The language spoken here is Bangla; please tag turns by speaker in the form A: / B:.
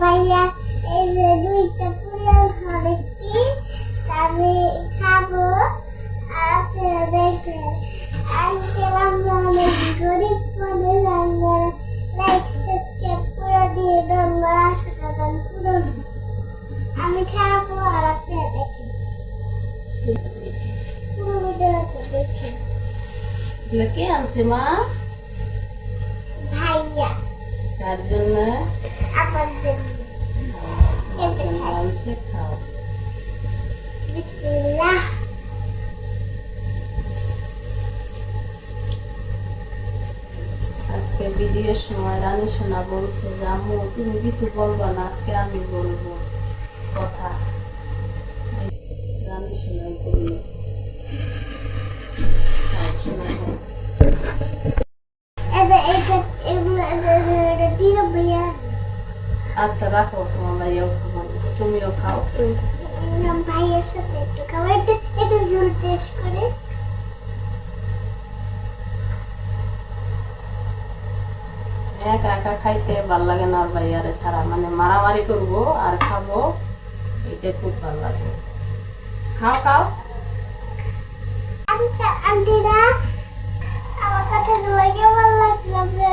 A: ভাইয়া এই
B: যে
A: দুইটা ফুলের ঘরে আমি খাব।
B: আচ্ছা, আপনারা দেখবেন আজকে আমরা অনেক
A: আমরা আমি খাব আর আপনারা দেখেন। পুরো কে আনছে মা?
B: ভাইয়া। তার জন্য?
A: আজকে ভিডিওর সময় রানী সোনা বলছে যে আম্মু তুমি কিছু বলবা না আজকে আমি বলব। কথা। রানী সোনার জন্য খাও, সোনা, খাও।
B: এটা এটা এগুলো এটা এটা দিয়ে ভাইয়া
A: আচ্ছা রাখো তোমার ভাইয়াও খাব তুমিও খাও।
B: ভাইয়ের সাথে একটু খাবার
A: একা একা খাইতে ভালো লাগে না আর ভাইয়ারে ছাড়া। মানে মারামারি করব আর খাব এটা খুব ভালো লাগে। খাও খাও।
B: আন্টি আন্টিরা, আমার কথা ভালো জানা